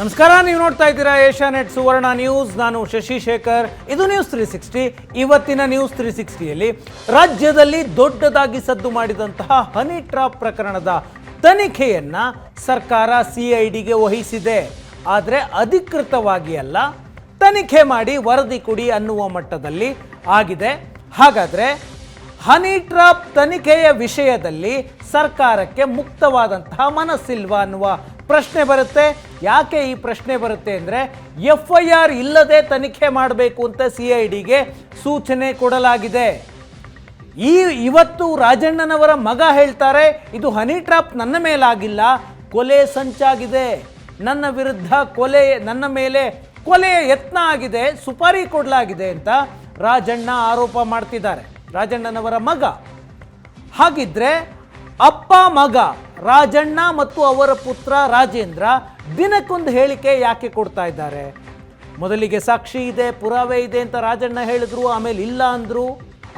ನಮಸ್ಕಾರ, ನೀವು ನೋಡ್ತಾ ಇದ್ದೀರಾ ಏಷ್ಯಾ ನೆಟ್ ಸುವರ್ಣ ನ್ಯೂಸ್. ನಾನು ಶಶಿ ಶೇಖರ್. ಇದು ನ್ಯೂಸ್ ತ್ರೀ ಸಿಕ್ಸ್ಟಿ ಇವತ್ತಿನ ನ್ಯೂಸ್ ತ್ರೀ ಸಿಕ್ಸ್ಟಿಯಲ್ಲಿ ರಾಜ್ಯದಲ್ಲಿ ದೊಡ್ಡದಾಗಿ ಸದ್ದು ಮಾಡಿದಂತಹ ಹನಿ ಟ್ರಾಪ್ ಪ್ರಕರಣದ ತನಿಖೆಯನ್ನ ಸರ್ಕಾರ ಸಿಐಡಿಗೆ ವಹಿಸಿದೆ. ಆದರೆ ಅಧಿಕೃತವಾಗಿ ಅಲ್ಲ, ತನಿಖೆ ಮಾಡಿ ವರದಿ ಕೊಡಿ ಅನ್ನುವ ಮಟ್ಟದಲ್ಲಿ ಆಗಿದೆ. ಹಾಗಾದರೆ ಹನಿ ಟ್ರಾಪ್ ತನಿಖೆಯ ವಿಷಯದಲ್ಲಿ ಸರ್ಕಾರಕ್ಕೆ ಮುಕ್ತವಾದಂತಹ ಮನಸ್ಸಿಲ್ವಾ ಅನ್ನುವ ಪ್ರಶ್ನೆ ಬರುತ್ತೆ. ಯಾಕೆ ಈ ಪ್ರಶ್ನೆ ಬರುತ್ತೆ ಅಂದರೆ ಎಫ್ ಐ ಆರ್ ಇಲ್ಲದೆ ತನಿಖೆ ಮಾಡಬೇಕು ಅಂತ ಸಿ ಐ ಡಿಗೆ ಸೂಚನೆ ಕೊಡಲಾಗಿದೆ. ಈ ಇವತ್ತು ರಾಜಣ್ಣನವರ ಮಗ ಹೇಳ್ತಾರೆ, ಇದು ಹನಿ ಟ್ರಾಪ್ ನನ್ನ ಮೇಲಾಗಿಲ್ಲ, ಕೊಲೆ ಸಂಚಾಗಿದೆ. ನನ್ನ ವಿರುದ್ಧ ಕೊಲೆ, ನನ್ನ ಮೇಲೆ ಕೊಲೆಯ ಯತ್ನ ಆಗಿದೆ, ಸುಪಾರಿ ಕೊಡಲಾಗಿದೆ ಅಂತ ರಾಜಣ್ಣ ಆರೋಪ ಮಾಡ್ತಿದ್ದಾರೆ. ರಾಜಣ್ಣನವರ ಮಗ. ಹಾಗಿದ್ರೆ ಅಪ್ಪ, ಮಗ, ರಾಜಣ್ಣ ಮತ್ತು ಅವರ ಪುತ್ರ ರಾಜೇಂದ್ರ ದಿನಕ್ಕೊಂದು ಹೇಳಿಕೆ ಯಾಕೆ ಕೊಡ್ತಾ ಇದ್ದಾರೆ? ಮೊದಲಿಗೆ ಸಾಕ್ಷಿ ಇದೆ, ಪುರಾವೆ ಇದೆ ಅಂತ ರಾಜಣ್ಣ ಹೇಳಿದ್ರು, ಆಮೇಲೆ ಇಲ್ಲ ಅಂದ್ರು,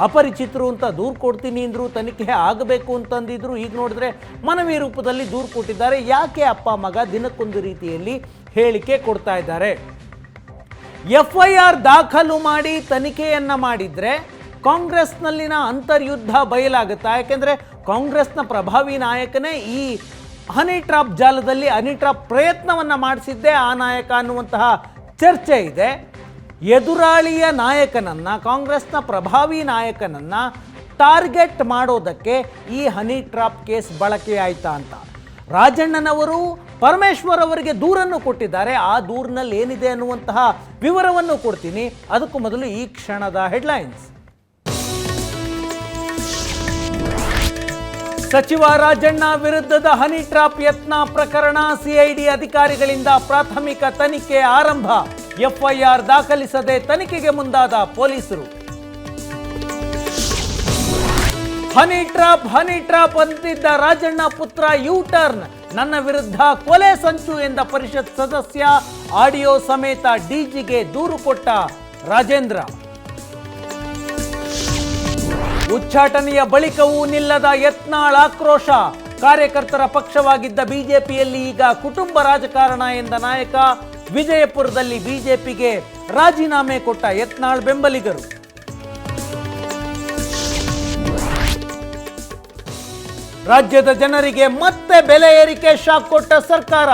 ಅಪರಿಚಿತರು ಅಂತ ದೂರು ಕೊಡ್ತೀನಿ ಅಂದರು, ತನಿಖೆ ಆಗಬೇಕು ಅಂತಂದಿದ್ರು, ಈಗ ನೋಡಿದ್ರೆ ಮನವಿ ರೂಪದಲ್ಲಿ ದೂರು ಕೊಟ್ಟಿದ್ದಾರೆ, ಯಾಕೆ ಅಪ್ಪ, ಮಗ ದಿನಕ್ಕೊಂದು ರೀತಿಯಲ್ಲಿ ಹೇಳಿಕೆ ಕೊಡ್ತಾ ಇದ್ದಾರೆ? ಎಫ್ ಐ ಆರ್ ದಾಖಲು ಮಾಡಿ ತನಿಖೆಯನ್ನು ಮಾಡಿದ್ರೆ ಕಾಂಗ್ರೆಸ್ನಲ್ಲಿನ ಅಂತರ್ಯುದ್ಧ ಬಯಲಾಗುತ್ತಾ? ಯಾಕೆಂದ್ರೆ ಕಾಂಗ್ರೆಸ್ನ ಪ್ರಭಾವಿ ನಾಯಕನೇ ಈ ಹನಿ ಟ್ರಾಪ್ ಜಾಲದಲ್ಲಿ ಹನಿ ಟ್ರಾಪ್ ಪ್ರಯತ್ನವನ್ನು ಮಾಡಿಸಿದ್ದೇ ಆ ನಾಯಕ ಅನ್ನುವಂತಹ ಚರ್ಚೆ ಇದೆ. ಎದುರಾಳಿಯ ನಾಯಕನನ್ನು, ಕಾಂಗ್ರೆಸ್ನ ಪ್ರಭಾವಿ ನಾಯಕನನ್ನು ಟಾರ್ಗೆಟ್ ಮಾಡೋದಕ್ಕೆ ಈ ಹನಿ ಟ್ರಾಪ್ ಕೇಸ್ ಬಳಕೆಯಾಯ್ತಾ ಅಂತ. ರಾಜಣ್ಣನವರು, ಪರಮೇಶ್ವರ್ ಅವರಿಗೆ ದೂರನ್ನು ಕೊಟ್ಟಿದ್ದಾರೆ. ಆ ದೂರಿನಲ್ಲಿ ಏನಿದೆ ಅನ್ನುವಂತಹ ವಿವರವನ್ನು ಕೊಡ್ತೀನಿ. ಅದಕ್ಕೂ ಮೊದಲು ಈ ಕ್ಷಣದ ಹೆಡ್ಲೈನ್ಸ್ ಸಚಿವ ರಾಜಣ್ಣ ವಿರುದ್ಧದ ಹನಿ ಟ್ರಾಪ್ ಯತ್ನ ಪ್ರಕರಣ ಸಿಐಡಿ ಅಧಿಕಾರಿಗಳಿಂದ ಪ್ರಾಥಮಿಕ ತನಿಖೆ ಆರಂಭ. ಎಫ್ಐಆರ್ ದಾಖಲಿಸದೆ ತನಿಖೆಗೆ ಮುಂದಾದ ಪೊಲೀಸರು. ಹನಿ ಟ್ರಾಪ್ ಹನಿ ಟ್ರಾಪ್ ಅಂತಿದ್ದ ರಾಜಣ್ಣ ಪುತ್ರ ಯೂ ಟರ್ನ್ ನನ್ನ ವಿರುದ್ಧ ಕೊಲೆ ಸಂಚು ಎಂದ ಪರಿಷತ್ ಸದಸ್ಯ, ಆಡಿಯೋ ಸಮೇತ ಡಿಜಿಗೆ ದೂರು ಕೊಟ್ಟ ರಾಜೇಂದ್ರ. ಉಚ್ಚಾಟನೆಯ ಬಳಿಕವೂ ನಿಲ್ಲದ ಯತ್ನಾಳ್ ಆಕ್ರೋಶ. ಕಾರ್ಯಕರ್ತರ ಪಕ್ಷವಾಗಿದ್ದ ಬಿಜೆಪಿಯಲ್ಲಿ ಈಗ ಕುಟುಂಬ ರಾಜಕಾರಣ ಎಂದ ನಾಯಕ. ವಿಜಯಪುರದಲ್ಲಿ ಬಿಜೆಪಿಗೆ ರಾಜೀನಾಮೆ ಕೊಟ್ಟ ಯತ್ನಾಳ್ ಬೆಂಬಲಿಗರು. ರಾಜ್ಯದ ಜನರಿಗೆ ಮತ್ತೆ ಬೆಲೆ ಏರಿಕೆ ಶಾಕ್ ಕೊಟ್ಟ ಸರ್ಕಾರ.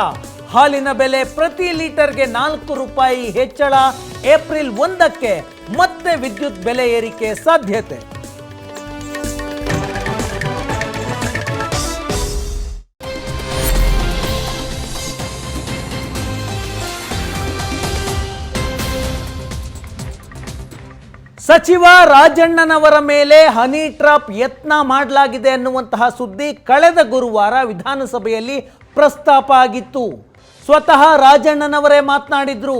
ಹಾಲಿನ ಬೆಲೆ ಪ್ರತಿ ಲೀಟರ್ಗೆ ನಾಲ್ಕು ರೂಪಾಯಿ ಹೆಚ್ಚಳ. ಏಪ್ರಿಲ್ ಒಂದಕ್ಕೆ ಮತ್ತೆ ವಿದ್ಯುತ್ ಬೆಲೆ ಏರಿಕೆ ಸಾಧ್ಯತೆ. ಸಚಿವ ರಾಜಣ್ಣನವರ ಮೇಲೆ ಹನಿ ಟ್ರಾಪ್ ಯತ್ನ ಮಾಡಲಾಗಿದೆ ಅನ್ನುವಂತಹ ಸುದ್ದಿ ಕಳೆದ ಗುರುವಾರ ವಿಧಾನಸಭೆಯಲ್ಲಿ ಪ್ರಸ್ತಾಪ ಆಗಿತ್ತು. ಸ್ವತಃ ರಾಜಣ್ಣನವರೇ ಮಾತನಾಡಿದ್ರು.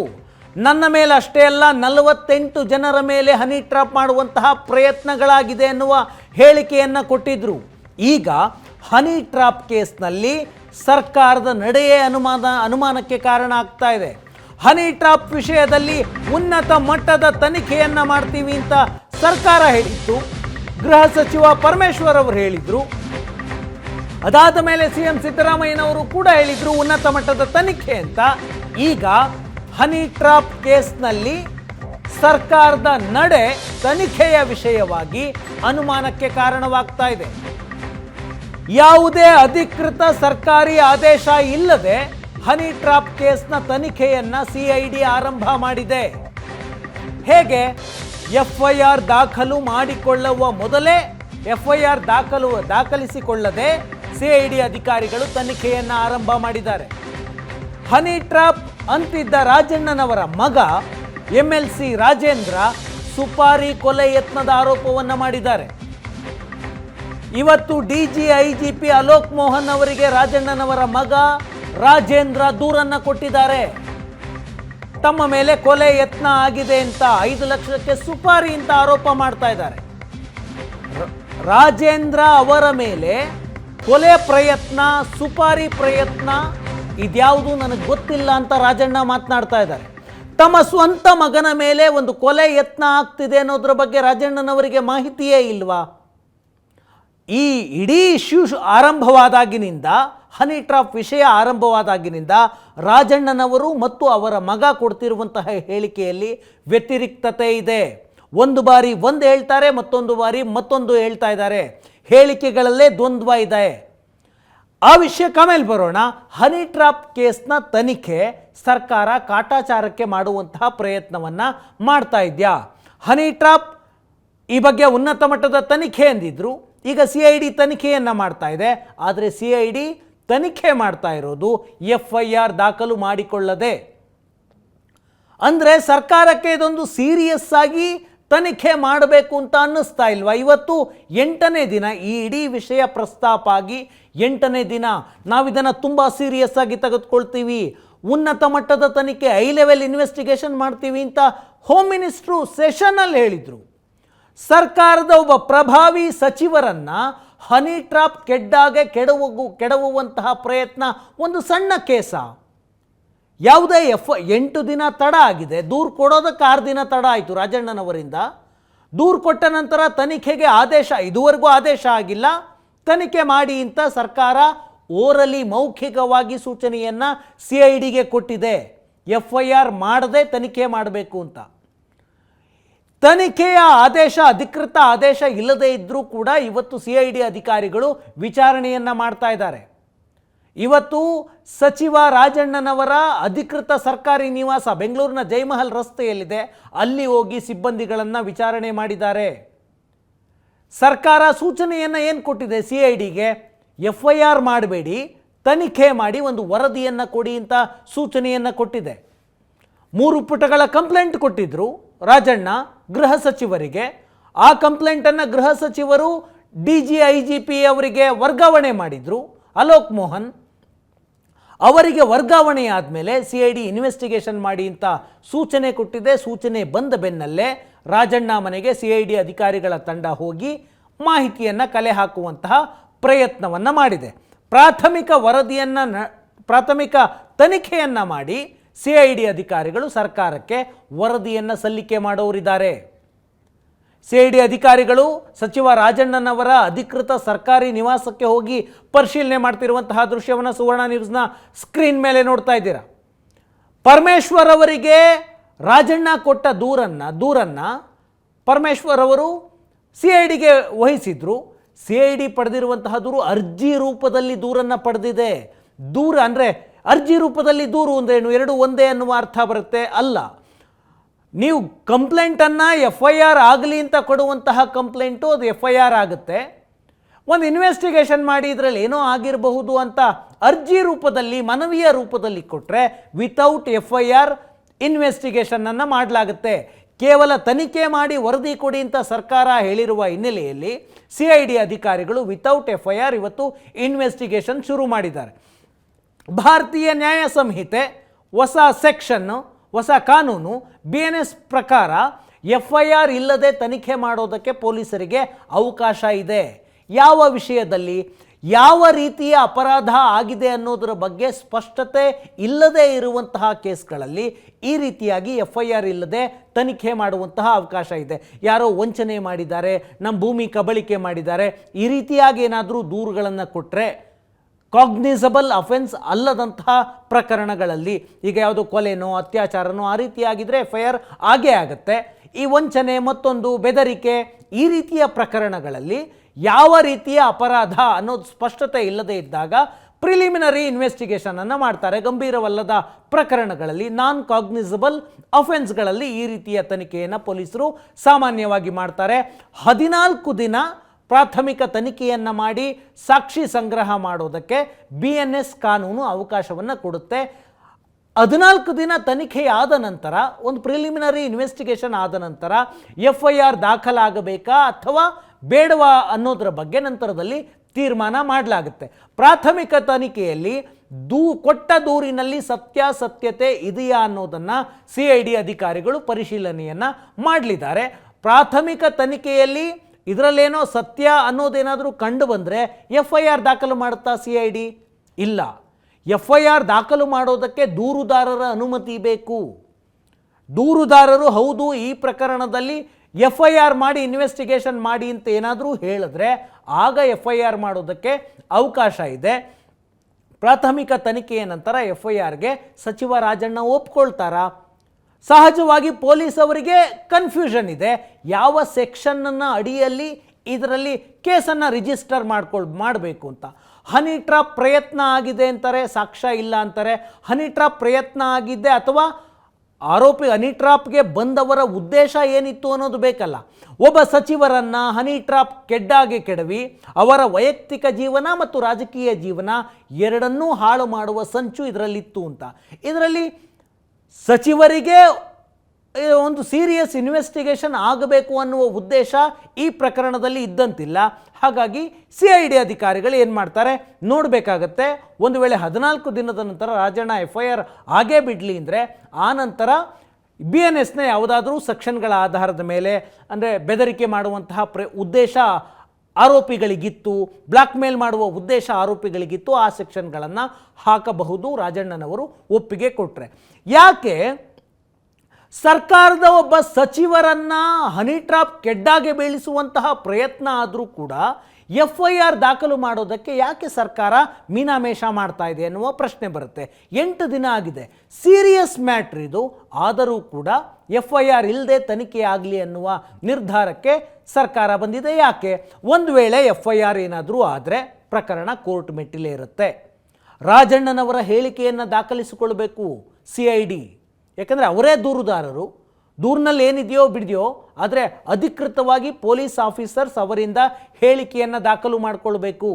ನನ್ನ ಮೇಲೆ ಅಷ್ಟೇ ಅಲ್ಲ, ನಲವತ್ತೆಂಟು ಜನರ ಮೇಲೆ ಹನಿ ಟ್ರಾಪ್ ಮಾಡುವಂತಹ ಪ್ರಯತ್ನಗಳಾಗಿದೆ ಎನ್ನುವ ಹೇಳಿಕೆಯನ್ನು ಕೊಟ್ಟಿದ್ರು. ಈಗ ಹನಿ ಟ್ರಾಪ್ ಕೇಸ್ನಲ್ಲಿ ಸರ್ಕಾರದ ನಡೆಯೇ ಅನುಮಾನ, ಅನುಮಾನಕ್ಕೆ ಕಾರಣ ಆಗ್ತಾ ಇದೆ. ಹನಿ ಟ್ರಾಪ್ ವಿಷಯದಲ್ಲಿ ಉನ್ನತ ಮಟ್ಟದ ತನಿಖೆಯನ್ನ ಮಾಡ್ತೀವಿ ಅಂತ ಸರ್ಕಾರ ಹೇಳಿತ್ತು. ಗೃಹ ಸಚಿವ ಪರಮೇಶ್ವರ್ ಅವರು ಹೇಳಿದ್ರು. ಅದಾದ ಮೇಲೆ ಸಿ ಎಂ ಸಿದ್ದರಾಮಯ್ಯನವರು ಕೂಡ ಹೇಳಿದ್ರು ಉನ್ನತ ಮಟ್ಟದ ತನಿಖೆ ಅಂತ. ಈಗ ಹನಿ ಟ್ರಾಪ್ ಕೇಸ್ನಲ್ಲಿ ಸರ್ಕಾರದ ನಡೆ ತನಿಖೆಯ ವಿಷಯವಾಗಿ ಅನುಮಾನಕ್ಕೆ ಕಾರಣವಾಗ್ತಾ ಇದೆ. ಯಾವುದೇ ಅಧಿಕೃತ ಸರ್ಕಾರಿ ಆದೇಶ ಇಲ್ಲದೆ ಹನಿ ಟ್ರಾಪ್ ಕೇಸ್ನ ತನಿಖೆಯನ್ನ ಸಿಐಡಿ ಆರಂಭ ಮಾಡಿದೆ. ಹೇಗೆ ಎಫ್ಐಆರ್ ದಾಖಲು ಮಾಡಿಕೊಳ್ಳುವ ಮೊದಲೇ ಎಫ್ಐಆರ್ ದಾಖಲು, ದಾಖಲಿಸಿಕೊಳ್ಳದೆ ಸಿಐಡಿ ಅಧಿಕಾರಿಗಳು ತನಿಖೆಯನ್ನು ಆರಂಭ ಮಾಡಿದ್ದಾರೆ. ಹನಿ ಟ್ರಾಪ್ ಅಂತಿದ್ದ ರಾಜಣ್ಣನವರ ಮಗ ಎಂ ಎಲ್ ಸಿ ರಾಜೇಂದ್ರ ಸುಪಾರಿ ಕೊಲೆ ಯತ್ನದ ಆರೋಪವನ್ನು ಮಾಡಿದ್ದಾರೆ. ಇವತ್ತು ಡಿಜಿ ಐಜಿಪಿ ಅಲೋಕ್ ಮೋಹನ್ ಅವರಿಗೆ ರಾಜಣ್ಣನವರ ಮಗ ರಾಜೇಂದ್ರ ದೂರನ್ನ ಕೊಟ್ಟಿದ್ದಾರೆ. ತಮ್ಮ ಮೇಲೆ ಕೊಲೆ ಯತ್ನ ಆಗಿದೆ ಅಂತ ಐದು ಲಕ್ಷಕ್ಕೆ ಸುಪಾರಿ ಅಂತ ಆರೋಪ ಮಾಡ್ತಾ ಇದ್ದಾರೆ. ರಾಜೇಂದ್ರ ಅವರ ಮೇಲೆ ಕೊಲೆ ಪ್ರಯತ್ನ, ಸುಪಾರಿ ಪ್ರಯತ್ನ ಇದ್ಯಾವುದು ನನಗೆ ಗೊತ್ತಿಲ್ಲ ಅಂತ ರಾಜಣ್ಣ ಮಾತನಾಡ್ತಾ ಇದ್ದಾರೆ. ತಮ್ಮ ಸ್ವಂತ ಮಗನ ಮೇಲೆ ಒಂದು ಕೊಲೆ ಯತ್ನ ಆಗ್ತಿದೆ ಅನ್ನೋದ್ರ ಬಗ್ಗೆ ರಾಜಣ್ಣನವರಿಗೆ ಮಾಹಿತಿಯೇ ಇಲ್ವಾ? ಈ ಇಡೀ ಇಶ್ಯೂ ಆರಂಭವಾದಾಗಿನಿಂದ ಹನಿ ಟ್ರಾಪ್ ವಿಷಯ ಆರಂಭವಾದಾಗಿನಿಂದ ರಾಜಣ್ಣನವರು ಮತ್ತು ಅವರ ಮಗ ಕೊಡ್ತಿರುವಂತಹ ಹೇಳಿಕೆಯಲ್ಲಿ ವ್ಯತಿರಿಕ್ತತೆ ಇದೆ. ಒಂದು ಬಾರಿ ಒಂದು ಹೇಳ್ತಾರೆ, ಮತ್ತೊಂದು ಬಾರಿ ಮತ್ತೊಂದು ಹೇಳ್ತಾ ಇದ್ದಾರೆ. ಹೇಳಿಕೆಗಳಲ್ಲೇ ದ್ವಂದ್ವ ಇದೆ. ಆ ವಿಷಯಕ್ಕೆ ಆಮೇಲೆ ಬರೋಣ. ಹನಿ ಟ್ರಾಪ್ ಕೇಸ್ನ ತನಿಖೆ ಸರ್ಕಾರ ಕಾಟಾಚಾರಕ್ಕೆ ಮಾಡುವಂತಹ ಪ್ರಯತ್ನವನ್ನು ಮಾಡ್ತಾ ಇದೆಯಾ? ಹನಿ ಟ್ರಾಪ್ ಈ ಬಗ್ಗೆ ಉನ್ನತ ಮಟ್ಟದ ತನಿಖೆ ಎಂದಿದ್ರು. ಈಗ ಸಿ ಐ ಡಿ ತನಿಖೆಯನ್ನು ಮಾಡ್ತಾ ಇದೆ. ಆದರೆ ಸಿ ಐ ಡಿ ತನಿಖೆ ಮಾಡ್ತಾ ಇರೋದು ಎಫ್ ಐ ಆರ್ ದಾಖಲು ಮಾಡಿಕೊಳ್ಳದೆ. ಅಂದರೆ ಸರ್ಕಾರಕ್ಕೆ ಇದೊಂದು ಸೀರಿಯಸ್ ಆಗಿ ತನಿಖೆ ಮಾಡಬೇಕು ಅಂತ ಅನ್ನಿಸ್ತಾ ಇಲ್ವಾ? ಇವತ್ತು ಎಂಟನೇ ದಿನ, ಈ ಇಡೀ ವಿಷಯ ಪ್ರಸ್ತಾಪ ಆಗಿ ಎಂಟನೇ ದಿನ ನಾವಿದನ್ನು ತುಂಬ ಸೀರಿಯಸ್ ಆಗಿ ತೆಗೆದುಕೊಳ್ತೀವಿ. ಉನ್ನತ ಮಟ್ಟದ ತನಿಖೆ ಐ ಲೆವೆಲ್ ಇನ್ವೆಸ್ಟಿಗೇಷನ್ ಮಾಡ್ತೀವಿ ಅಂತ ಹೋಮ್ ಮಿನಿಸ್ಟ್ರು ಸೆಷನಲ್ಲಿ ಹೇಳಿದರು. ಸರ್ಕಾರದ ಒಬ್ಬ ಪ್ರಭಾವಿ ಸಚಿವರನ್ನ ಹನಿ ಟ್ರಾಪ್ ಕೆಡ್ಡಾಗೆ ಕೆಡವು, ಕೆಡವುವಂತಹ ಪ್ರಯತ್ನ ಒಂದು ಸಣ್ಣ ಕೇಸ. ಯಾವುದೇ ಎಫ್ ಎಂಟು ದಿನ ತಡ ಆಗಿದೆ. ದೂರು ಕೊಡೋದಕ್ಕೆ ಆರು ದಿನ ತಡ ಆಯಿತು ರಾಜಣ್ಣನವರಿಂದ. ದೂರು ಕೊಟ್ಟ ನಂತರ ತನಿಖೆಗೆ ಆದೇಶ, ಇದುವರೆಗೂ ಆದೇಶ ಆಗಿಲ್ಲ. ತನಿಖೆ ಮಾಡಿ ಅಂತ ಸರ್ಕಾರ ಓರಲಿ ಮೌಖಿಕವಾಗಿ ಸೂಚನೆಯನ್ನು ಸಿ ಐ ಡಿಗೆ ಕೊಟ್ಟಿದೆ. ಎಫ್ ಐ ಆರ್ ಮಾಡದೆ ತನಿಖೆ ಮಾಡಬೇಕು ಅಂತ. ತನಿಖೆಯ ಆದೇಶ, ಅಧಿಕೃತ ಆದೇಶ ಇಲ್ಲದೇ ಇದ್ದರೂ ಕೂಡ ಇವತ್ತು ಸಿ ಐ ಡಿ ಅಧಿಕಾರಿಗಳು ವಿಚಾರಣೆಯನ್ನು ಮಾಡ್ತಾ ಇದ್ದಾರೆ. ಇವತ್ತು ಸಚಿವ ರಾಜಣ್ಣನವರ ಅಧಿಕೃತ ಸರ್ಕಾರಿ ನಿವಾಸ ಬೆಂಗಳೂರಿನ ಜೈಮಹಲ್ ರಸ್ತೆಯಲ್ಲಿದೆ. ಅಲ್ಲಿ ಹೋಗಿ ಸಿಬ್ಬಂದಿಗಳನ್ನು ವಿಚಾರಣೆ ಮಾಡಿದ್ದಾರೆ. ಸರ್ಕಾರ ಸೂಚನೆಯನ್ನು ಏನು ಕೊಟ್ಟಿದೆ ಸಿ ಐ ಡಿಗೆ ಎಫ್ ಐ ಆರ್ ಮಾಡಬೇಡಿ, ತನಿಖೆ ಮಾಡಿ ಒಂದು ವರದಿಯನ್ನು ಕೊಡಿ ಅಂತ ಸೂಚನೆಯನ್ನು ಕೊಟ್ಟಿದೆ. ಮೂರು ಪುಟಗಳ ಕಂಪ್ಲೇಂಟ್ ಕೊಟ್ಟಿದ್ರು. ರಾಜಣ್ಣ ಗೃಹ ಸಚಿವರಿಗೆ, ಆ ಕಂಪ್ಲೇಂಟನ್ನು ಗೃಹ ಸಚಿವರು D G I G P ಅವರಿಗೆ ವರ್ಗಾವಣೆ ಮಾಡಿದರು. ಅಲೋಕ್ ಮೋಹನ್ ಅವರಿಗೆ ವರ್ಗಾವಣೆ ಆದಮೇಲೆ ಸಿ ಐ ಡಿ ಇನ್ವೆಸ್ಟಿಗೇಷನ್ ಮಾಡಿ ಅಂತ ಸೂಚನೆ ಕೊಟ್ಟಿದೆ. ಸೂಚನೆ ಬಂದ ಬೆನ್ನಲ್ಲೇ ರಾಜಣ್ಣ ಮನೆಗೆ ಸಿ ಐ ಡಿ ಅಧಿಕಾರಿಗಳ ತಂಡ ಹೋಗಿ ಮಾಹಿತಿಯನ್ನು ಕಲೆ ಹಾಕುವಂತಹ ಪ್ರಯತ್ನವನ್ನು ಮಾಡಿದೆ. ಪ್ರಾಥಮಿಕ ವರದಿಯನ್ನು ಪ್ರಾಥಮಿಕ ತನಿಖೆಯನ್ನು ಮಾಡಿ ಸಿ ಐ ಡಿ ಅಧಿಕಾರಿಗಳು ಸರ್ಕಾರಕ್ಕೆ ವರದಿಯನ್ನು ಸಲ್ಲಿಕೆ ಮಾಡೋರಿದ್ದಾರೆ. ಸಿ ಐ ಡಿ ಅಧಿಕಾರಿಗಳು ಸಚಿವ ರಾಜಣ್ಣನವರ ಅಧಿಕೃತ ಸರ್ಕಾರಿ ನಿವಾಸಕ್ಕೆ ಹೋಗಿ ಪರಿಶೀಲನೆ ಮಾಡ್ತಿರುವಂತಹ ದೃಶ್ಯವನ್ನು ಸುವರ್ಣ ನ್ಯೂಸ್ನ ಸ್ಕ್ರೀನ್ ಮೇಲೆ ನೋಡ್ತಾ ಇದ್ದೀರಾ. ಪರಮೇಶ್ವರ್ ಅವರಿಗೆ ರಾಜಣ್ಣ ಕೊಟ್ಟ ದೂರನ್ನು ದೂರನ್ನು ಪರಮೇಶ್ವರ್ ಅವರು ಸಿ ಐ ಡಿಗೆ ವಹಿಸಿದ್ರು. ಸಿ ಐ ಡಿ ಪಡೆದಿರುವಂತಹ ದೂರು ಅರ್ಜಿ ರೂಪದಲ್ಲಿ ದೂರನ್ನು ಪಡೆದಿದೆ. ದೂರ ಅಂದರೆ ಅರ್ಜಿ ರೂಪದಲ್ಲಿ ದೂರು ಅಂದ್ರೇನು ಎರಡು ಒಂದೇ ಅನ್ನುವ ಅರ್ಥ ಬರುತ್ತೆ. ಅಲ್ಲ, ನೀವು ಕಂಪ್ಲೇಂಟನ್ನು ಎಫ್ ಐ ಆರ್ ಆಗಲಿ ಅಂತ ಕೊಡುವಂತಹ ಕಂಪ್ಲೇಂಟು, ಅದು ಎಫ್ ಐ ಆರ್ ಆಗುತ್ತೆ. ಒಂದು ಇನ್ವೆಸ್ಟಿಗೇಷನ್ ಮಾಡಿ ಇದರಲ್ಲಿ ಏನೋ ಆಗಿರಬಹುದು ಅಂತ ಅರ್ಜಿ ರೂಪದಲ್ಲಿ, ಮನವಿಯ ರೂಪದಲ್ಲಿ ಕೊಟ್ಟರೆ ವಿತೌಟ್ ಎಫ್ ಐ ಆರ್ ಇನ್ವೆಸ್ಟಿಗೇಷನನ್ನು ಮಾಡಲಾಗುತ್ತೆ. ಕೇವಲ ತನಿಖೆ ಮಾಡಿ ವರದಿ ಕೊಡಿ ಅಂತ ಸರ್ಕಾರ ಹೇಳಿರುವ ಹಿನ್ನೆಲೆಯಲ್ಲಿ ಸಿ ಐ ಡಿ ಅಧಿಕಾರಿಗಳು ವಿತೌಟ್ ಎಫ್ ಐ ಆರ್ ಇವತ್ತು ಇನ್ವೆಸ್ಟಿಗೇಷನ್ ಶುರು ಮಾಡಿದ್ದಾರೆ. ಭಾರತೀಯ ನ್ಯಾಯ ಸಂಹಿತೆ, ಹೊಸ ಸೆಕ್ಷನ್ನು ಹೊಸ ಕಾನೂನು ಬಿ ಎನ್ ಎಸ್ ಪ್ರಕಾರ ಎಫ್ ಐ ಆರ್ ಇಲ್ಲದೆ ತನಿಖೆ ಮಾಡೋದಕ್ಕೆ ಪೊಲೀಸರಿಗೆ ಅವಕಾಶ ಇದೆ. ಯಾವ ವಿಷಯದಲ್ಲಿ? ಯಾವ ರೀತಿಯ ಅಪರಾಧ ಆಗಿದೆ ಅನ್ನೋದರ ಬಗ್ಗೆ ಸ್ಪಷ್ಟತೆ ಇಲ್ಲದೆ ಇರುವಂತಹ ಕೇಸ್ಗಳಲ್ಲಿ ಈ ರೀತಿಯಾಗಿ ಎಫ್ ಐ ಆರ್ ಇಲ್ಲದೆ ತನಿಖೆ ಮಾಡುವಂತಹ ಅವಕಾಶ ಇದೆ. ಯಾರೋ ವಂಚನೆ ಮಾಡಿದ್ದಾರೆ ನಮ್ಮ ಭೂಮಿ ಕಬಳಿಕೆ ಮಾಡಿದ್ದಾರೆ, ಈ ರೀತಿಯಾಗಿ ಏನಾದರೂ ದೂರುಗಳನ್ನು ಕೊಟ್ಟರೆ ಕಾಗ್ನಿಸಬಲ್ ಅಫೆನ್ಸ್ ಅಲ್ಲದಂತಹ ಪ್ರಕರಣಗಳಲ್ಲಿ ಈಗ ಯಾವುದು ಕೊಲೆನೋ, ಅತ್ಯಾಚಾರನೋ ಆ ರೀತಿಯಾಗಿದ್ದರೆ ಎಫ್ ಐ ಆರ್ ಆಗೇ ಆಗುತ್ತೆ. ಈ ವಂಚನೆ ಮತ್ತೊಂದು ಬೆದರಿಕೆ ಈ ರೀತಿಯ ಪ್ರಕರಣಗಳಲ್ಲಿ ಯಾವ ರೀತಿಯ ಅಪರಾಧ ಅನ್ನೋದು ಸ್ಪಷ್ಟತೆ ಇಲ್ಲದೆ ಇದ್ದಾಗ ಪ್ರಿಲಿಮಿನರಿ ಇನ್ವೆಸ್ಟಿಗೇಷನನ್ನು ಮಾಡ್ತಾರೆ. ಗಂಭೀರವಲ್ಲದ ಪ್ರಕರಣಗಳಲ್ಲಿ ನಾನ್ ಕಾಗ್ನಿಸಬಲ್ ಅಫೆನ್ಸ್ಗಳಲ್ಲಿ ಈ ರೀತಿಯ ತನಿಖೆಯನ್ನು ಪೊಲೀಸರು ಸಾಮಾನ್ಯವಾಗಿ ಮಾಡ್ತಾರೆ. ಹದಿನಾಲ್ಕು ದಿನ ಪ್ರಾಥಮಿಕ ತನಿಖೆಯನ್ನು ಮಾಡಿ ಸಾಕ್ಷಿ ಸಂಗ್ರಹ ಮಾಡೋದಕ್ಕೆ ಬಿ ಎನ್ ಎಸ್ ಕಾನೂನು ಅವಕಾಶವನ್ನು ಕೊಡುತ್ತೆ. ಹದಿನಾಲ್ಕು ದಿನ ತನಿಖೆಯಾದ ನಂತರ, ಒಂದು ಪ್ರಿಲಿಮಿನರಿ ಇನ್ವೆಸ್ಟಿಗೇಷನ್ ಆದ ನಂತರ ಎಫ್ ಐ ಆರ್ ದಾಖಲಾಗಬೇಕಾ ಅಥವಾ ಬೇಡವಾ ಅನ್ನೋದರ ಬಗ್ಗೆ ನಂತರದಲ್ಲಿ ತೀರ್ಮಾನ ಮಾಡಲಾಗುತ್ತೆ. ಪ್ರಾಥಮಿಕ ತನಿಖೆಯಲ್ಲಿ ದೂ, ಕೊಟ್ಟ ದೂರಿನಲ್ಲಿ ಸತ್ಯಾಸತ್ಯತೆ ಇದೆಯಾ ಅನ್ನೋದನ್ನು ಸಿ ಐ ಡಿ ಅಧಿಕಾರಿಗಳು ಪರಿಶೀಲನೆಯನ್ನು ಮಾಡಲಿದ್ದಾರೆ. ಪ್ರಾಥಮಿಕ ತನಿಖೆಯಲ್ಲಿ ಇದರಲ್ಲೇನೋ ಸತ್ಯ ಅನ್ನೋದೇನಾದರೂ ಕಂಡು ಬಂದರೆ ಎಫ್ ಐ ಆರ್ ದಾಖಲು ಮಾಡುತ್ತಾ ಸಿ ಐ ಡಿ? ಇಲ್ಲ. ಎಫ್ ಐ ಆರ್ ದಾಖಲು ಮಾಡೋದಕ್ಕೆ ದೂರುದಾರರ ಅನುಮತಿ ಬೇಕು. ದೂರುದಾರರು ಹೌದು, ಈ ಪ್ರಕರಣದಲ್ಲಿ ಎಫ್ ಐ ಆರ್ ಮಾಡಿ ಇನ್ವೆಸ್ಟಿಗೇಷನ್ ಮಾಡಿ ಅಂತ ಏನಾದರೂ ಹೇಳಿದ್ರೆ ಆಗ ಎಫ್ ಐ ಆರ್ ಮಾಡೋದಕ್ಕೆ ಅವಕಾಶ ಇದೆ. ಪ್ರಾಥಮಿಕ ತನಿಖೆಯ ನಂತರ ಎಫ್ ಐ ಆರ್ಗೆ ಸಚಿವ ರಾಜಣ್ಣ ಒಪ್ಕೊಳ್ತಾರಾ? ಸಹಜವಾಗಿ ಪೊಲೀಸ್ ಅವರಿಗೆ ಕನ್ಫ್ಯೂಷನ್ ಇದೆ. ಯಾವ ಸೆಕ್ಷನ್ನ ಅಡಿಯಲ್ಲಿ ಇದರಲ್ಲಿ ಕೇಸನ್ನು ರಿಜಿಸ್ಟರ್ ಮಾಡ್ಕೊಳ್, ಮಾಡಬೇಕು ಅಂತ. ಹನಿ ಟ್ರಾಪ್ ಪ್ರಯತ್ನ ಆಗಿದೆ ಅಂತಾರೆ, ಸಾಕ್ಷ್ಯ ಇಲ್ಲ ಅಂತಾರೆ. ಹನಿ ಟ್ರಾಪ್ ಪ್ರಯತ್ನ ಆಗಿದ್ದೆ ಅಥವಾ ಆರೋಪಿ ಹನಿ ಟ್ರಾಪ್ಗೆ ಬಂದವರ ಉದ್ದೇಶ ಏನಿತ್ತು ಅನ್ನೋದು ಬೇಕಲ್ಲ. ಒಬ್ಬ ಸಚಿವರನ್ನ ಹನಿ ಟ್ರಾಪ್ ಕೆಡ್ಡಾಗಿ ಕೆಡವಿ, ಅವರ ವೈಯಕ್ತಿಕ ಜೀವನ ಮತ್ತು ರಾಜಕೀಯ ಜೀವನ ಎರಡನ್ನೂ ಹಾಳು ಮಾಡುವ ಸಂಚು ಇದರಲ್ಲಿತ್ತು ಅಂತ. ಇದರಲ್ಲಿ ಸಚಿವರಿಗೆ ಒಂದು ಸೀರಿಯಸ್ ಇನ್ವೆಸ್ಟಿಗೇಷನ್ ಆಗಬೇಕು ಅನ್ನುವ ಉದ್ದೇಶ ಈ ಪ್ರಕರಣದಲ್ಲಿ ಇದ್ದಂತಿಲ್ಲ. ಹಾಗಾಗಿ ಸಿ ಐ ಡಿ ಅಧಿಕಾರಿಗಳು ಏನು ಮಾಡ್ತಾರೆ? ನೋಡಬೇಕಾಗತ್ತೆ, ಒಂದು ವೇಳೆ ಹದಿನಾಲ್ಕು ದಿನದ ನಂತರ ರಾಜಣ್ಣ ಎಫ್ ಐ ಆರ್ ಆಗೇ ಬಿಡಲಿ ಅಂದರೆ, ಆ ನಂತರ ಬಿ ಎನ್ ಎಸ್ನ ಯಾವುದಾದ್ರೂ ಸೆಕ್ಷನ್ಗಳ ಆಧಾರದ ಮೇಲೆ, ಅಂದರೆ ಬೆದರಿಕೆ ಮಾಡುವಂತಹ ಪ್ರ, ಉದ್ದೇಶ ಆರೋಪಿಗಳಿಗಿತ್ತು, ಬ್ಲಾಕ್ ಮೇಲ್ ಮಾಡುವ ಉದ್ದೇಶ ಆರೋಪಿಗಳಿಗಿತ್ತು, ಆ ಸೆಕ್ಷನ್ಗಳನ್ನು ಹಾಕಬಹುದು ರಾಜಣ್ಣನವರು ಒಪ್ಪಿಗೆ ಕೊಟ್ಟರೆ ಯಾಕೆ? ಸರ್ಕಾರದ ಒಬ್ಬ ಸಚಿವರನ್ನ ಹನಿ ಟ್ರಾಪ್ ಕೆಡ್ಡಾಗೆ ಬೀಳಿಸುವಂತಹ ಪ್ರಯತ್ನ ಆದರೂ ಕೂಡ ಎಫ್ ಐ ಆರ್ ದಾಖಲು ಮಾಡೋದಕ್ಕೆ ಯಾಕೆ ಸರ್ಕಾರ ಮೀನಾಮೇಷ ಮಾಡ್ತಾ ಇದೆ ಎನ್ನುವ ಪ್ರಶ್ನೆ ಬರುತ್ತೆ. ಎಂಟು ದಿನ ಆಗಿದೆ. ಸೀರಿಯಸ್ ಮ್ಯಾಟ್ರ್ ಇದು. ಆದರೂ ಕೂಡ ಎಫ್ ಐ ಆರ್ ಇಲ್ಲದೆ ತನಿಖೆ ಆಗಲಿ ಅನ್ನುವ ನಿರ್ಧಾರಕ್ಕೆ ಸರ್ಕಾರ ಬಂದಿದೆ. ಯಾಕೆ? ಒಂದು ವೇಳೆ ಎಫ್ ಐ ಆರ್ ಏನಾದರೂ ಆದರೆ ಪ್ರಕರಣ ಕೋರ್ಟ್ ಮೆಟ್ಟಿಲೇ ಇರುತ್ತೆ. ರಾಜಣ್ಣನವರ ಹೇಳಿಕೆಯನ್ನು ದಾಖಲಿಸಿಕೊಳ್ಬೇಕು. C I D. ಯಾಕಂದರೆ ಅವರೇ ದೂರುದಾರರು. ದೂರಿನಲ್ಲಿ ಏನಿದೆಯೋ ಬಿಡಿದೆಯೋ, ಆದರೆ ಅಧಿಕೃತವಾಗಿ ಪೊಲೀಸ್ ಆಫೀಸರ್ಸ್ ಅವರಿಂದ ಹೇಳಿಕೆಯನ್ನು ದಾಖಲು ಮಾಡಿಕೊಳ್ಬೇಕು.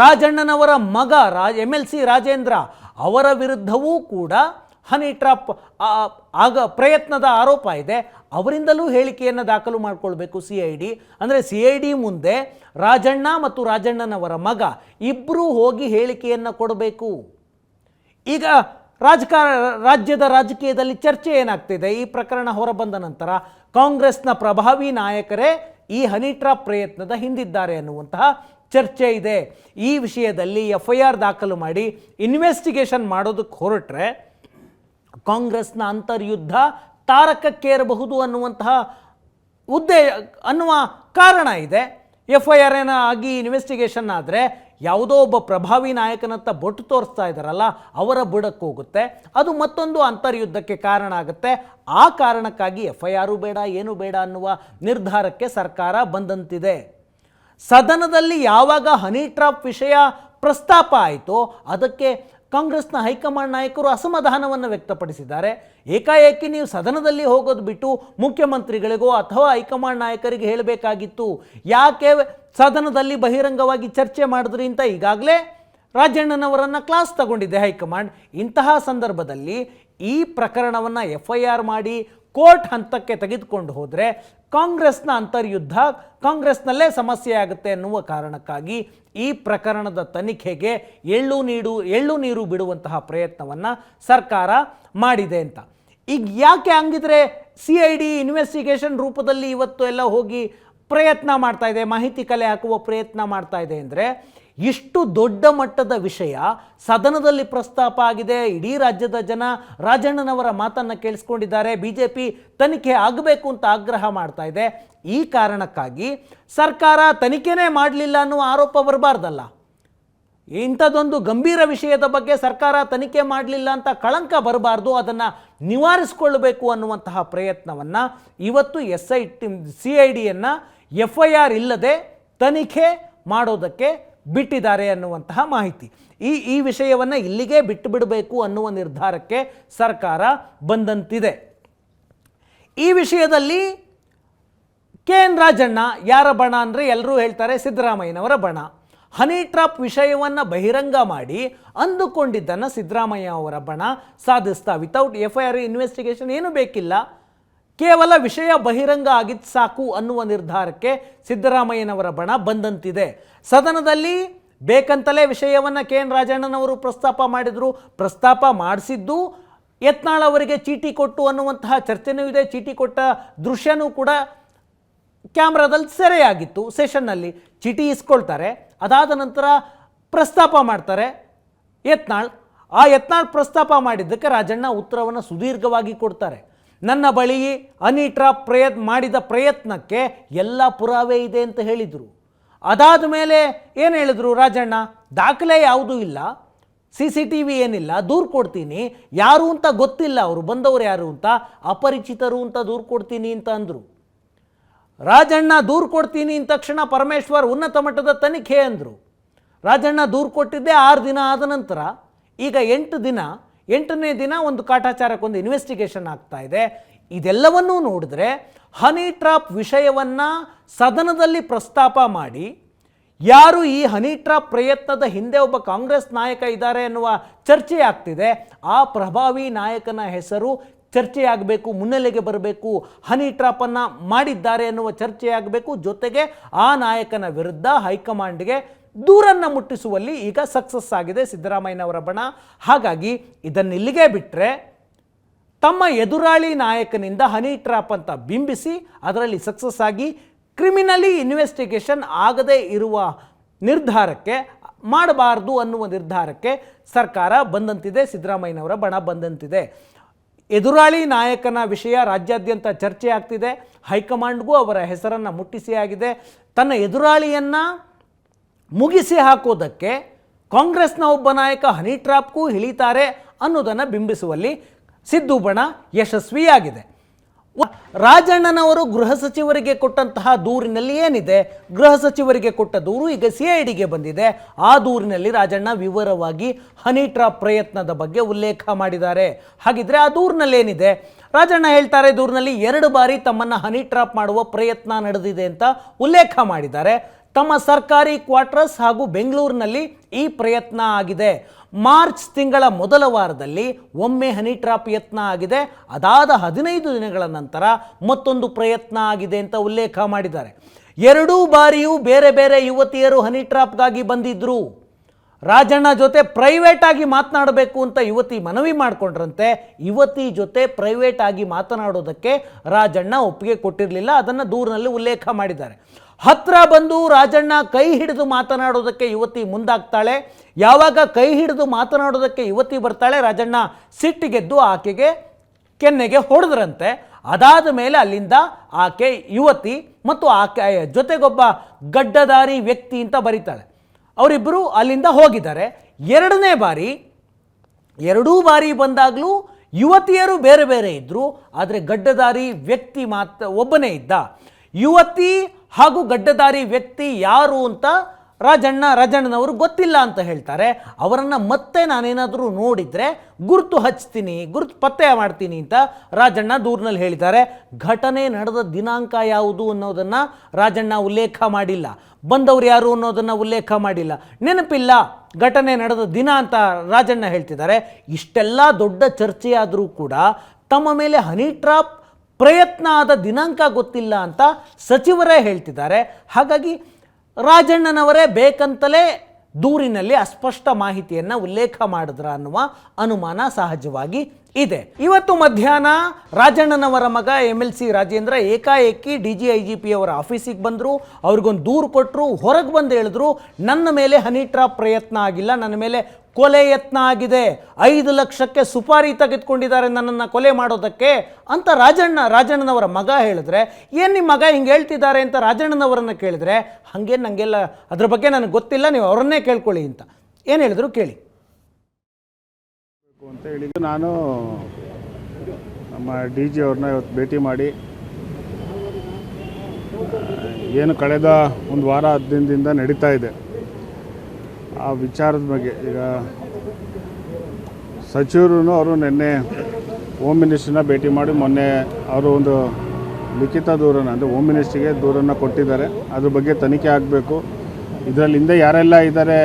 ರಾಜಣ್ಣನವರ ಮಗ Raj M L C Rajendra ಅವರ ವಿರುದ್ಧವೂ ಕೂಡ ಹನಿ ಟ್ರಾಪ್ ಆಗ ಪ್ರಯತ್ನದ ಆರೋಪ ಇದೆ. ಅವರಿಂದಲೂ ಹೇಳಿಕೆಯನ್ನು ದಾಖಲು ಮಾಡಿಕೊಳ್ಬೇಕು ಸಿ ಐ ಡಿ. ಅಂದರೆ ಸಿ ಐ ಡಿ ಮುಂದೆ ರಾಜಣ್ಣ ಮತ್ತು ರಾಜಣ್ಣನವರ ಮಗ ಇಬ್ಬರೂ ಹೋಗಿ ಹೇಳಿಕೆಯನ್ನು ಕೊಡಬೇಕು. ಈಗ ರಾಜಕಾರ ರಾಜ್ಯದ ರಾಜಕೀಯದಲ್ಲಿ ಚರ್ಚೆ ಏನಾಗ್ತಿದೆ? ಈ ಪ್ರಕರಣ ಹೊರಬಂದ ನಂತರ ಕಾಂಗ್ರೆಸ್ನ ಪ್ರಭಾವಿ ನಾಯಕರೇ ಈ ಹನಿ ಟ್ರಾಪ್ ಪ್ರಯತ್ನದ ಹಿಂದಿದ್ದಾರೆ ಅನ್ನುವಂತಹ ಚರ್ಚೆ ಇದೆ. ಈ ವಿಷಯದಲ್ಲಿ ಎಫ್ ಐ ಆರ್ ದಾಖಲು ಮಾಡಿ ಇನ್ವೆಸ್ಟಿಗೇಷನ್ ಮಾಡೋದಕ್ಕೆ ಹೊರಟ್ರೆ ಕಾಂಗ್ರೆಸ್ನ ಅಂತರ್ಯುದ್ಧ ತಾರಕಕ್ಕೇರಬಹುದು ಅನ್ನುವಂತಹ ಉದ್ದೇ ಅನ್ನುವ ಕಾರಣ ಇದೆ. ಎಫ್ ಐ ಆರ್ ಏನ ಆಗಿ ಇನ್ವೆಸ್ಟಿಗೇಷನ್ ಆದರೆ ಯಾವುದೋ ಒಬ್ಬ ಪ್ರಭಾವಿ ನಾಯಕನತ್ತ ಬೊಟ್ಟು ತೋರಿಸ್ತಾ ಇದ್ದಾರಲ್ಲ, ಅವರ ಬುಡಕ್ಕೆ ಹೋಗುತ್ತೆ. ಅದು ಮತ್ತೊಂದು ಅಂತರ್ಯುದ್ಧಕ್ಕೆ ಕಾರಣ ಆಗುತ್ತೆ. ಆ ಕಾರಣಕ್ಕಾಗಿ ಎಫ್ ಐ ಆರು ಬೇಡ, ಏನು ಬೇಡ ಅನ್ನುವ ನಿರ್ಧಾರಕ್ಕೆ ಸರ್ಕಾರ ಬಂದಂತಿದೆ. ಸದನದಲ್ಲಿ ಯಾವಾಗ ಹನಿ ಟ್ರಾಪ್ ವಿಷಯ ಪ್ರಸ್ತಾಪ ಆಯಿತೋ, ಅದಕ್ಕೆ ಕಾಂಗ್ರೆಸ್ನ ಹೈಕಮಾಂಡ್ ನಾಯಕರು ಅಸಮಾಧಾನವನ್ನು ವ್ಯಕ್ತಪಡಿಸಿದ್ದಾರೆ. ಏಕಾಏಕಿ ನೀವು ಸದನದಲ್ಲಿ ಹೋಗೋದು ಬಿಟ್ಟು ಮುಖ್ಯಮಂತ್ರಿಗಳಿಗೋ ಅಥವಾ ಹೈಕಮಾಂಡ್ ನಾಯಕರಿಗೆ ಹೇಳಬೇಕಾಗಿತ್ತು. ಯಾಕೆ ಸದನದಲ್ಲಿ ಬಹಿರಂಗವಾಗಿ ಚರ್ಚೆ ಮಾಡಿದ್ರಿ ಅಂತ ಈಗಾಗಲೇ ರಾಜಣ್ಣನವರನ್ನು ಕ್ಲಾಸ್ ತಗೊಂಡಿದೆ ಹೈಕಮಾಂಡ್. ಇಂತಹ ಸಂದರ್ಭದಲ್ಲಿ ಈ ಪ್ರಕರಣವನ್ನು ಎಫ್ ಐ ಆರ್ ಮಾಡಿ ಕೋರ್ಟ್ ಹಂತಕ್ಕೆ ತೆಗೆದುಕೊಂಡು ಹೋದರೆ ಕಾಂಗ್ರೆಸ್ನ ಅಂತರ್ಯುದ್ಧ ಕಾಂಗ್ರೆಸ್ನಲ್ಲೇ ಸಮಸ್ಯೆ ಆಗುತ್ತೆ ಎನ್ನುವ ಕಾರಣಕ್ಕಾಗಿ ಈ ಪ್ರಕರಣದ ತನಿಖೆಗೆ ಎಳ್ಳು ನೀಡು, ಎಳ್ಳು ನೀರು ಬಿಡುವಂತಹ ಪ್ರಯತ್ನವನ್ನು ಸರ್ಕಾರ ಮಾಡಿದೆ ಅಂತ. ಈಗ ಯಾಕೆ ಹಂಗಿದ್ರೆ ಸಿ ಐ ಡಿ ಇನ್ವೆಸ್ಟಿಗೇಷನ್ ರೂಪದಲ್ಲಿ ಇವತ್ತು ಎಲ್ಲ ಹೋಗಿ ಪ್ರಯತ್ನ ಮಾಡ್ತಾ ಇದೆ, ಮಾಹಿತಿ ಕಲೆ ಹಾಕುವ ಪ್ರಯತ್ನ ಮಾಡ್ತಾ ಇದೆ ಅಂದರೆ ಇಷ್ಟು ದೊಡ್ಡ ಮಟ್ಟದ ವಿಷಯ ಸದನದಲ್ಲಿ ಪ್ರಸ್ತಾಪ ಆಗಿದೆ. ಇಡೀ ರಾಜ್ಯದ ಜನ ರಾಜಣ್ಣನವರ ಮಾತನ್ನು ಕೇಳಿಸ್ಕೊಂಡಿದ್ದಾರೆ. ಬಿ ಜೆ ಪಿ ತನಿಖೆ ಆಗಬೇಕು ಅಂತ ಆಗ್ರಹ ಮಾಡ್ತಾ ಇದೆ. ಈ ಕಾರಣಕ್ಕಾಗಿ ಸರ್ಕಾರ ತನಿಖೆನೇ ಮಾಡಲಿಲ್ಲ ಅನ್ನುವ ಆರೋಪ ಬರಬಾರ್ದಲ್ಲ. ಇಂಥದ್ದೊಂದು ಗಂಭೀರ ವಿಷಯದ ಬಗ್ಗೆ ಸರ್ಕಾರ ತನಿಖೆ ಮಾಡಲಿಲ್ಲ ಅಂತ ಕಳಂಕ ಬರಬಾರ್ದು. ಅದನ್ನು ನಿವಾರಿಸಿಕೊಳ್ಳಬೇಕು ಅನ್ನುವಂತಹ ಪ್ರಯತ್ನವನ್ನು ಇವತ್ತು S I T C I ಡಿಯನ್ನು F I R ಇಲ್ಲದೆ ತನಿಖೆ ಮಾಡೋದಕ್ಕೆ ಬಿಟ್ಟಿದ್ದಾರೆ ಅನ್ನುವಂತಹ ಮಾಹಿತಿ. ಈ ಈ ವಿಷಯವನ್ನು ಇಲ್ಲಿಗೆ ಬಿಟ್ಟು ಬಿಡಬೇಕು ಅನ್ನುವ ನಿರ್ಧಾರಕ್ಕೆ ಸರ್ಕಾರ ಬಂದಂತಿದೆ. ಈ ವಿಷಯದಲ್ಲಿ ಕೆ ಎನ್ ರಾಜಣ್ಣ ಯಾರ ಬಣ ಅಂದರೆ ಎಲ್ಲರೂ ಹೇಳ್ತಾರೆ ಸಿದ್ದರಾಮಯ್ಯನವರ ಬಣ. ಹನಿ ಟ್ರಾಪ್ ವಿಷಯವನ್ನು ಬಹಿರಂಗ ಮಾಡಿ ಅಂದುಕೊಂಡಿದ್ದನ್ನು ಸಿದ್ದರಾಮಯ್ಯ ಅವರ ಬಣ ಸಾಧಿಸ್ತಾ without F I R investigation ಏನೂ ಬೇಕಿಲ್ಲ. ಕೇವಲ ವಿಷಯ ಬಹಿರಂಗ ಆಗಿದ್ದು ಸಾಕು ಅನ್ನುವ ನಿರ್ಧಾರಕ್ಕೆ ಸಿದ್ದರಾಮಯ್ಯನವರ ಬಣ ಬಂದಂತಿದೆ. ಸದನದಲ್ಲಿ ಬೇಕಂತಲೇ ವಿಷಯವನ್ನು ಕೆ ಎನ್ ರಾಜಣ್ಣನವರು ಪ್ರಸ್ತಾಪ ಮಾಡಿದರು. ಪ್ರಸ್ತಾಪ ಮಾಡಿಸಿದ್ದು ಯತ್ನಾಳ್ ಅವರಿಗೆ ಚೀಟಿ ಕೊಟ್ಟು ಅನ್ನುವಂತಹ ಚರ್ಚೆನೂ ಇದೆ. ಚೀಟಿ ಕೊಟ್ಟ ದೃಶ್ಯನೂ ಕೂಡ ಕ್ಯಾಮ್ರಾದಲ್ಲಿ ಸೆರೆಯಾಗಿತ್ತು. ಸೆಷನ್ನಲ್ಲಿ ಚೀಟಿ ಇಸ್ಕೊಳ್ತಾರೆ. ಅದಾದ ನಂತರ ಪ್ರಸ್ತಾಪ ಮಾಡ್ತಾರೆ ಯತ್ನಾಳ್. ಆ ಯತ್ನಾಳ್ ಪ್ರಸ್ತಾಪ ಮಾಡಿದ್ದಕ್ಕೆ ರಾಜಣ್ಣ ಉತ್ತರವನ್ನು ಸುದೀರ್ಘವಾಗಿ ಕೊಡ್ತಾರೆ. ನನ್ನ ಬಳಿ ಅನಿಟ್ರಾ ಪ್ರಯತ್ನ ಮಾಡಿದ ಪ್ರಯತ್ನಕ್ಕೆ ಎಲ್ಲ ಪುರಾವೆ ಇದೆ ಅಂತ ಹೇಳಿದರು. ಅದಾದ ಮೇಲೆ ಏನು ಹೇಳಿದರು ರಾಜಣ್ಣ? ದಾಖಲೆ ಯಾವುದೂ ಇಲ್ಲ. ಸಿ ಸಿ ಟಿ ವಿ ಏನಿಲ್ಲ. ದೂರು ಕೊಡ್ತೀನಿ. ಯಾರು ಅಂತ ಗೊತ್ತಿಲ್ಲ. ಅವರು ಬಂದವರು ಯಾರು ಅಂತ ಅಪರಿಚಿತರು ಅಂತ ದೂರು ಕೊಡ್ತೀನಿ ಅಂತ ಅಂದರು. ರಾಜಣ್ಣ ದೂರು ಕೊಡ್ತೀನಿ ಅಂದ ತಕ್ಷಣ ಪರಮೇಶ್ವರ್ ಉನ್ನತ ಮಟ್ಟದ ತನಿಖೆ ಅಂದರು. ರಾಜಣ್ಣ ದೂರು ಕೊಟ್ಟಿದ್ದೆ ಆರು ದಿನ ಆದ ನಂತರ. ಈಗ ಎಂಟು ದಿನ ಎಂಟನೇ ದಿನ ಒಂದು ಕಾಟಾಚಾರಕ್ಕೊಂದು ಇನ್ವೆಸ್ಟಿಗೇಷನ್ ಆಗ್ತಾ ಇದೆ. ಇದೆಲ್ಲವನ್ನೂ ನೋಡಿದ್ರೆ ಹನಿ ಟ್ರಾಪ್ ವಿಷಯವನ್ನು ಸದನದಲ್ಲಿ ಪ್ರಸ್ತಾಪ ಮಾಡಿ, ಯಾರು ಈ ಹನಿ ಟ್ರಾಪ್ ಪ್ರಯತ್ನದ ಹಿಂದೆ ಒಬ್ಬ ಕಾಂಗ್ರೆಸ್ ನಾಯಕ ಇದ್ದಾರೆ ಎನ್ನುವ ಚರ್ಚೆ ಆಗ್ತಿದೆ. ಆ ಪ್ರಭಾವಿ ನಾಯಕನ ಹೆಸರು ಚರ್ಚೆಯಾಗಬೇಕು, ಮುನ್ನೆಲೆಗೆ ಬರಬೇಕು ಹನಿ ಟ್ರಾಪನ್ನು ಮಾಡಿದ್ದಾರೆ ಎನ್ನುವ ಚರ್ಚೆ ಆಗಬೇಕು ಜೊತೆಗೆ ಆ ನಾಯಕನ ವಿರುದ್ಧ ಹೈಕಮಾಂಡ್ಗೆ ದೂರನ್ನು ಮುಟ್ಟಿಸುವಲ್ಲಿ ಈಗ ಸಕ್ಸಸ್ ಆಗಿದೆ ಸಿದ್ದರಾಮಯ್ಯನವರ ಬಣ. ಹಾಗಾಗಿ ಇದನ್ನಿಲ್ಲಿಗೆ ಬಿಟ್ಟರೆ ತಮ್ಮ ಎದುರಾಳಿ ನಾಯಕನಿಂದ ಹನಿ ಟ್ರಾಪ್ ಅಂತ ಬಿಂಬಿಸಿ ಅದರಲ್ಲಿ ಸಕ್ಸಸ್ ಆಗಿ ಕ್ರಿಮಿನಲಿ ಇನ್ವೆಸ್ಟಿಗೇಷನ್ ಆಗದೇ ಇರುವ ನಿರ್ಧಾರಕ್ಕೆ ಮಾಡಬಾರ್ದು ಅನ್ನುವ ನಿರ್ಧಾರಕ್ಕೆ ಸರ್ಕಾರ ಬಂದಂತಿದೆ, ಸಿದ್ದರಾಮಯ್ಯನವರ ಬಣ ಬಂದಂತಿದೆ. ಎದುರಾಳಿ ನಾಯಕನ ವಿಷಯ ರಾಜ್ಯಾದ್ಯಂತ ಚರ್ಚೆ ಆಗ್ತಿದೆ ಹೈಕಮಾಂಡ್ಗೂ ಅವರ ಹೆಸರನ್ನು ಮುಟ್ಟಿಸಿ ಆಗಿದೆ ತನ್ನ ಎದುರಾಳಿಯನ್ನು ಮುಗಿಸಿ ಹಾಕೋದಕ್ಕೆ ಕಾಂಗ್ರೆಸ್ನ ಒಬ್ಬ ನಾಯಕ ಹನಿ ಟ್ರಾಪ್ಗೂ ಇಳಿತಾರೆ ಅನ್ನೋದನ್ನು ಬಿಂಬಿಸುವಲ್ಲಿ ಸಿದ್ದು ಬಣ ಯಶಸ್ವಿಯಾಗಿದೆ. ರಾಜಣ್ಣನವರು ಗೃಹ ಸಚಿವರಿಗೆ ಕೊಟ್ಟಂತಹ ದೂರಿನಲ್ಲಿ ಏನಿದೆ? ಗೃಹ ಸಚಿವರಿಗೆ ಕೊಟ್ಟ ದೂರು ಈಗ ಸಿ ಐ ಡಿಗೆ ಬಂದಿದೆ. ಆ ದೂರಿನಲ್ಲಿ ರಾಜಣ್ಣ ವಿವರವಾಗಿ ಹನಿ ಟ್ರಾಪ್ ಪ್ರಯತ್ನದ ಬಗ್ಗೆ ಉಲ್ಲೇಖ ಮಾಡಿದ್ದಾರೆ. ಹಾಗಿದ್ರೆ ಆ ದೂರಿನಲ್ಲಿ ಏನಿದೆ? ರಾಜಣ್ಣ ಹೇಳ್ತಾರೆ, ದೂರಿನಲ್ಲಿ ಎರಡು ಬಾರಿ ತಮ್ಮನ್ನ ಹನಿ ಟ್ರಾಪ್ ಮಾಡುವ ಪ್ರಯತ್ನ ನಡೆದಿದೆ ಅಂತ ಉಲ್ಲೇಖ ಮಾಡಿದ್ದಾರೆ. ತಮ್ಮ ಸರ್ಕಾರಿ ಕ್ವಾರ್ಟರ್ಸ್ ಹಾಗೂ ಬೆಂಗಳೂರಿನಲ್ಲಿ ಈ ಪ್ರಯತ್ನ ಆಗಿದೆ. ಮಾರ್ಚ್ ತಿಂಗಳ ಮೊದಲ ವಾರದಲ್ಲಿ ಒಮ್ಮೆ ಹನಿ ಟ್ರಾಪ್ ಯತ್ನ ಆಗಿದೆ. ಅದಾದ ಹದಿನೈದು ದಿನಗಳ ನಂತರ ಮತ್ತೊಂದು ಪ್ರಯತ್ನ ಆಗಿದೆ ಅಂತ ಉಲ್ಲೇಖ ಮಾಡಿದ್ದಾರೆ. ಎರಡೂ ಬಾರಿಯೂ ಬೇರೆ ಬೇರೆ ಯುವತಿಯರು ಹನಿ ಟ್ರಾಪ್ಗಾಗಿ ಬಂದಿದ್ದರು ರಾಜಣ್ಣ ಜೊತೆ ಪ್ರೈವೇಟ್ ಆಗಿ ಮಾತನಾಡಬೇಕು ಅಂತ ಯುವತಿ ಮನವಿ ಮಾಡಿಕೊಂಡ್ರಂತೆ. ಯುವತಿ ಜೊತೆ ಪ್ರೈವೇಟ್ ಆಗಿ ಮಾತನಾಡೋದಕ್ಕೆ ರಾಜಣ್ಣ ಒಪ್ಪಿಗೆ ಕೊಟ್ಟಿರಲಿಲ್ಲ. ಅದನ್ನು ದೂರಿನಲ್ಲಿ ಉಲ್ಲೇಖ ಮಾಡಿದ್ದಾರೆ. ಹತ್ರ ಬಂದು ರಾಜಣ್ಣ ಕೈ ಹಿಡಿದು ಮಾತನಾಡೋದಕ್ಕೆ ಯುವತಿ ಮುಂದಾಗ್ತಾಳೆ. ಯಾವಾಗ ಕೈ ಹಿಡಿದು ಮಾತನಾಡೋದಕ್ಕೆ ಯುವತಿ ಬರ್ತಾಳೆ, ರಾಜಣ್ಣ ಸಿಟ್ಟಿಗೆದ್ದು ಆಕೆಗೆ ಕೆನ್ನೆಗೆ ಹೊಡೆದ್ರಂತೆ. ಅದಾದ ಮೇಲೆ ಅಲ್ಲಿಂದ ಆಕೆ ಯುವತಿ ಮತ್ತು ಆಕೆ ಜೊತೆಗೊಬ್ಬ ಗಡ್ಡದಾರಿ ವ್ಯಕ್ತಿ ಅಂತ ಬರೀತಾಳೆ. ಅವರಿಬ್ಬರು ಅಲ್ಲಿಂದ ಹೋಗಿದ್ದಾರೆ. ಎರಡನೇ ಬಾರಿ, ಎರಡೂ ಬಾರಿ ಬಂದಾಗಲೂ ಯುವತಿಯರು ಬೇರೆ ಬೇರೆ ಇದ್ದರು ಆದರೆ ಗಡ್ಡದಾರಿ ವ್ಯಕ್ತಿ ಮಾತ್ರ ಒಬ್ಬನೇ ಇದ್ದ. ಯುವತಿ ಹಾಗೂ ಗಡ್ಡದಾರಿ ವ್ಯಕ್ತಿ ಯಾರು ಅಂತ ರಾಜಣ್ಣ ರಾಜಣ್ಣನವರು ಗೊತ್ತಿಲ್ಲ ಅಂತ ಹೇಳ್ತಾರೆ. ಅವರನ್ನು ಮತ್ತೆ ನಾನೇನಾದರೂ ನೋಡಿದರೆ ಗುರುತು ಹಚ್ತೀನಿ, ಗುರುತು ಪತ್ತೆ ಮಾಡ್ತೀನಿ ಅಂತ ರಾಜಣ್ಣ ದೂರಿನಲ್ಲಿ ಹೇಳಿದ್ದಾರೆ. ಘಟನೆ ನಡೆದ ದಿನಾಂಕ ಯಾವುದು ಅನ್ನೋದನ್ನು ರಾಜಣ್ಣ ಉಲ್ಲೇಖ ಮಾಡಿಲ್ಲ. ಬಂದವರು ಯಾರು ಅನ್ನೋದನ್ನು ಉಲ್ಲೇಖ ಮಾಡಿಲ್ಲ. ನೆನಪಿಲ್ಲ, ಘಟನೆ ನಡೆದ ದಿನ ಅಂತ ರಾಜಣ್ಣ ಹೇಳ್ತಿದ್ದಾರೆ. ಇಷ್ಟೆಲ್ಲ ದೊಡ್ಡ ಚರ್ಚೆಯಾದರೂ ಕೂಡ ತಮ್ಮ ಮೇಲೆ ಹನಿ ಟ್ರಾಪ್ ಪ್ರಯತ್ನ ಆದ ದಿನಾಂಕ ಗೊತ್ತಿಲ್ಲ ಅಂತ ಸಚಿವರೇ ಹೇಳ್ತಿದ್ದಾರೆ. ಹಾಗಾಗಿ ರಾಜಣ್ಣನವರೇ ಬೇಕಂತಲೇ ದೂರಿನಲ್ಲಿ ಅಸ್ಪಷ್ಟ ಮಾಹಿತಿಯನ್ನು ಉಲ್ಲೇಖ ಮಾಡಿದ್ರ ಅನ್ನುವ ಅನುಮಾನ ಸಹಜವಾಗಿ ಇದೆ. ಇವತ್ತು ಮಧ್ಯಾಹ್ನ ರಾಜಣ್ಣನವರ ಮಗ ಎಂ ಎಲ್ ಸಿ ರಾಜೇಂದ್ರ ಏಕಾಏಕಿ D G I G P ಅವರ ಆಫೀಸಿಗೆ ಬಂದರು. ಅವ್ರಿಗೊಂದು ದೂರು ಕೊಟ್ಟರು ಹೊರಗೆ ಬಂದು ಹೇಳಿದ್ರು, ನನ್ನ ಮೇಲೆ ಹನಿ ಪ್ರಯತ್ನ ಆಗಿಲ್ಲ, ನನ್ನ ಮೇಲೆ ಕೊಲೆ ಯತ್ನ ಆಗಿದೆ. ಐದು ಲಕ್ಷಕ್ಕೆ ಸುಪಾರಿ ತೆಗೆದುಕೊಂಡಿದ್ದಾರೆ ನನ್ನನ್ನು ಕೊಲೆ ಮಾಡೋದಕ್ಕೆ ಅಂತ ರಾಜಣ್ಣ, ರಾಜಣ್ಣನವರ ಮಗ ಹೇಳಿದ್ರೆ, ಏನು ನಿಮ್ಮ ಮಗ ಹಿಂಗೆ ಹೇಳ್ತಿದ್ದಾರೆ ಅಂತ ರಾಜಣ್ಣನವರನ್ನು ಕೇಳಿದ್ರೆ, ಹಾಗೇನು ನನಗೆಲ್ಲ ಅದ್ರ ಬಗ್ಗೆ ನನಗೆ ಗೊತ್ತಿಲ್ಲ, ನೀವು ಅವರನ್ನೇ ಕೇಳ್ಕೊಳ್ಳಿ ಅಂತ. ಏನು ಹೇಳಿದ್ರು ಕೇಳಿ. ಅಂತ ಹೇಳಿದ್ದು ನಾನು ನಮ್ಮ ಡಿ ಜಿ ಅವ್ರನ್ನ ಇವತ್ತು ಭೇಟಿ ಮಾಡಿ, ಏನು ಕಳೆದ ಒಂದು ವಾರ ಹದಿನೈದಿಂದ ನಡೀತಾ ಇದೆ. ಆ ವಿಚಾರದ ಬಗ್ಗೆ ಈಗ ಸಚಿವರು ಅವರು ನಿನ್ನೆ ಹೋಮ್ ಮಿನಿಸ್ಟ್ರನ್ನ ಭೇಟಿ ಮಾಡಿ, ಮೊನ್ನೆ ಅವರು ಒಂದು ಲಿಖಿತ ದೂರನ ಅಂದರೆ ಹೋಮ್ ಮಿನಿಸ್ಟ್ರಿಗೆ ದೂರನ್ನು ಕೊಟ್ಟಿದ್ದಾರೆ. ಅದ್ರ ಬಗ್ಗೆ ತನಿಖೆ ಆಗಬೇಕು. ಇದರಲ್ಲಿ ಯಾರೆಲ್ಲ ಇದ್ದಾರೆ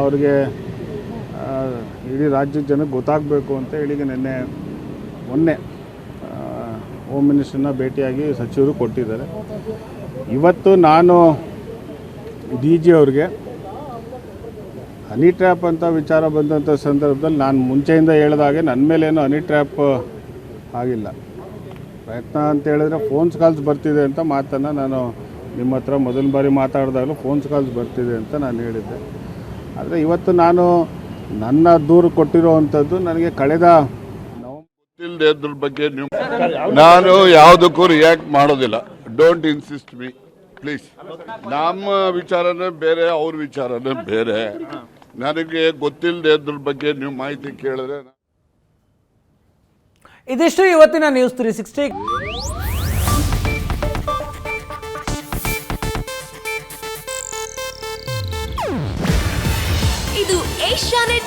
ಅವ್ರಿಗೆ ಇಡೀ ರಾಜ್ಯದ ಜನಕ್ಕೆ ಗೊತ್ತಾಗಬೇಕು ಅಂತ ಹೇಳಿದ ನಿನ್ನೆ, ಮೊನ್ನೆ ಹೋಮ್ ಮಿನಿಸ್ಟ್ರನ್ನ ಭೇಟಿಯಾಗಿ ಸಚಿವರು ಕೊಟ್ಟಿದ್ದಾರೆ. ಇವತ್ತು ನಾನು ಡಿ ಜಿ ಅವ್ರಿಗೆ ಹನಿ ಟ್ರ್ಯಾಪ್ ಅಂತ ವಿಚಾರ ಬಂದಂಥ ಸಂದರ್ಭದಲ್ಲಿ ನಾನು ಮುಂಚೆಯಿಂದ ಹೇಳಿದಾಗೆ ನನ್ನ ಮೇಲೇನು ಹನಿ ಟ್ರ್ಯಾಪ್ ಆಗಿಲ್ಲ. ಪ್ರಯತ್ನ ಅಂತ ಹೇಳಿದ್ರೆ ಫೋನ್ಸ್ ಕಾಲ್ಸ್ ಬರ್ತಿದೆ ಅಂತ ಮಾತನ್ನು ನಾನು ನಿಮ್ಮ ಹತ್ರ ಮೊದಲ ಬಾರಿ ಮಾತಾಡಿದಾಗಲೂ ಫೋನ್ಸ್ ಕಾಲ್ಸ್ ಬರ್ತಿದೆ ಅಂತ ನಾನು ಹೇಳಿದ್ದೆ. ಆದರೆ ಇವತ್ತು ನಾನು ನನ್ನ ದೂರು ಕೊಟ್ಟಿರುವಂಥದ್ದು ನನಗೆ ಕಳೆದ ನವಂಬರ್ ಗೊತ್ತಿಲ್ಲದೆ ಅದ್ರ ಬಗ್ಗೆ ನೀವು ನಾನು ಯಾವುದಕ್ಕೂ ರಿಯಾಕ್ಟ್ ಮಾಡೋದಿಲ್ಲ. ಡೋಂಟ್ ಇನ್ಸಿಸ್ಟ್ ಮೀ ಪ್ಲೀಸ್ ನಮ್ಮ ವಿಚಾರನೇ ಬೇರೆ ಅವ್ರ ವಿಚಾರನೇ ಬೇರೆ. ನನಗೆ ಗೊತ್ತಿಲ್ಲದೆ ಅದ್ರ ಬಗ್ಗೆ ನೀವು ಮಾಹಿತಿ ಕೇಳಿದ್ರೆ ಇದಿಷ್ಟು ಇವತ್ತಿನ news three sixty